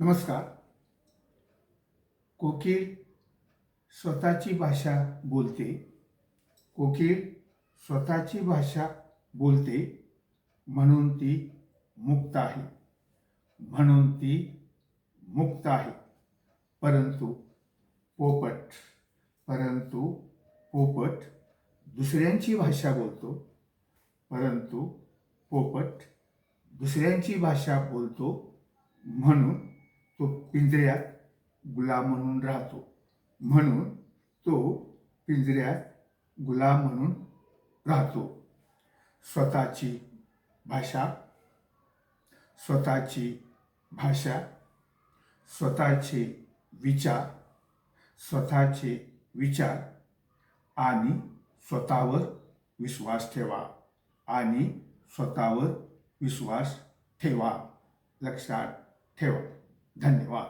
नमस्कार. कोकिळ स्वतःची भाषा बोलते. कोकिळ स्वतःची भाषा बोलते म्हणून ती मुक्त आहे. म्हणून ती मुक्त आहे. परंतु पोपट परंतु पोपट दुसऱ्यांची भाषा बोलतो. परंतु पोपट दुसऱ्यांची भाषा बोलतो म्हणून तो पिंजऱ्यात गुलाम म्हणून राहतो. म्हणून तो पिंजऱ्यात गुलाम म्हणून राहतो. स्वतःची भाषा स्वतःची भाषा स्वतःचे विचार स्वतःचे विचार आणि स्वतःवर विश्वास ठेवा आणि स्वतःवर विश्वास ठेवा. लक्षात ठेवा. 跟你说